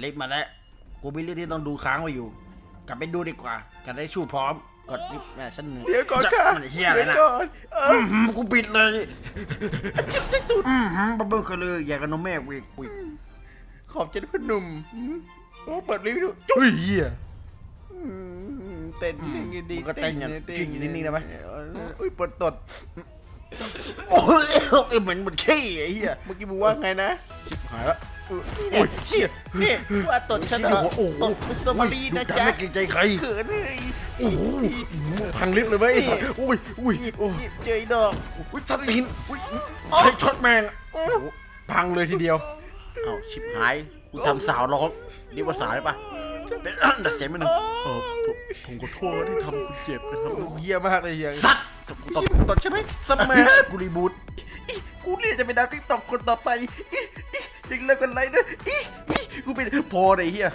เล็กมาแล้ว กูมีเรื่องที่ต้องดูค้างไว้อยู่ กลับไปดูดีกว่า กันได้ชู้พร้อม กดลิฟต์แม่ฉันเหนื่อยเดี๋ยวก่อนจะค่ะมันเฮียอะไรเดี๋ยวนะก่อนเอออื้อหือกูปิดเลยอือหือบับเบิ้ลกันเลยอยากกับนมแม่กูอีกอุ๊ยขอบใจนะพ่อหนุ่มโอ้เปิดรีวิวดูเฮ้ยเฮีย อืมเต้นยังไงดีมึงก็เต้นอย่างจริงอยู่นิ่งๆได้ไหม อุ้ยปวดตด โอ้ยเอ้ยเหมือนเหมือนขี้ไอ้เหี้ยเมื่อกี้มึงว่าไงนะหายละ โอ้ยเชี่ยนี่ว่าตดฉันเหรอโอ้โหตดมิสเตอร์มารีนะดูจ๊ะไม่เกรงใจใครเขินเลยโอ้โหพังลิฟต์เลยไหมไอ้สัสอุ้ยอุ้ยหยิบโอ้หยิบเจยดอกอุ้ยสัตว์ลิ้นอุ้ยใช้ช็อตแมงโอ้โหพังเลยทีเดียวเอ้าชิบหายกูทำสาวร้องนี่ภาษาได้ปะเป็นดัดเสียงมันหนึ่งเออผมขอโทษที่ทำคุณเจ็บนะครับเยี่ยมากเลยเฮียสัตว์ตดตดใช่ไหมสมัยกูรีบูทกูเรียกจะเป็นดาวติ๊กต็อกคนต่อไป จริงเลิกกันไรเนะอีอีกูเป็นพอเลยเฮีย